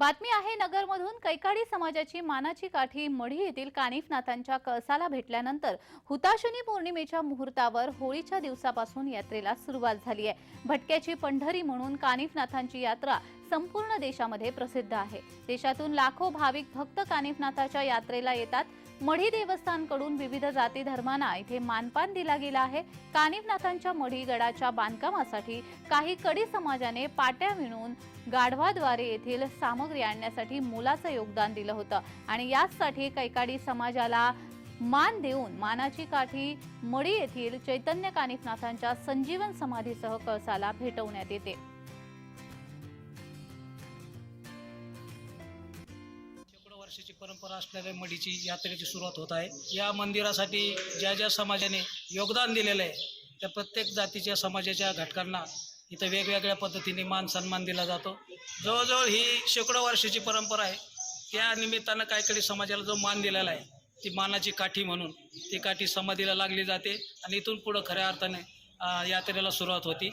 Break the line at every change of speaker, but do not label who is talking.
बातमी आहे नगरमधून कैकाडी समाजाची मानाची काठी मढी येथील कानिफनाथांच्या कळसाला भेटल्यानंतर हुताशनी पौर्णिमेच्या मुहूर्तावर होळीच्या दिवसापासून यात्रेला सुरुवात झाली आहे. भटक्याची पंढरी म्हणून कानिफनाथांची यात्रा संपूर्ण देशामध्ये प्रसिद्ध आहे. देशातून लाखो भाविक भक्त कानिफनाथाच्या यात्रेला येतात. मढी देवस्थानकडून विविध जाती धर्मांना इथे मानपान दिला गेला आहे. कानिफनाथांच्या मढी गडाच्या बांधकामासाठी काही कडी समाजाने पाट्या विणून गाढवाद्वारे येथील सामग्री आणण्यासाठी मोलाचं योगदान दिलं होतं. आणि याचसाठी कैकाडी समाजाला मान देऊन मानाची काठी मढी येथील चैतन्य कानिफनाथांच्या संजीवन समाधीसह कळसाला भेटवण्यात येते.
वर्षाची परंपरा असलेल्या मडीची यात्रेची सुरुवात होत आहे. या मंदिरासाठी ज्या ज्या समाजाने योगदान दिलेलं आहे त्या प्रत्येक जातीच्या समाजाच्या घटकांना इथं वेगवेगळ्या पद्धतीने मान सन्मान दिला जातो. जवळजवळ ही शेकडो वर्षाची परंपरा आहे. त्या निमित्तानं काहीकडे समाजाला जो मान दिलेला आहे ती मानाची काठी म्हणून ती काठी समाधीला लागली जाते आणि इथून पुढं खऱ्या अर्थाने यात्रेला सुरुवात होती.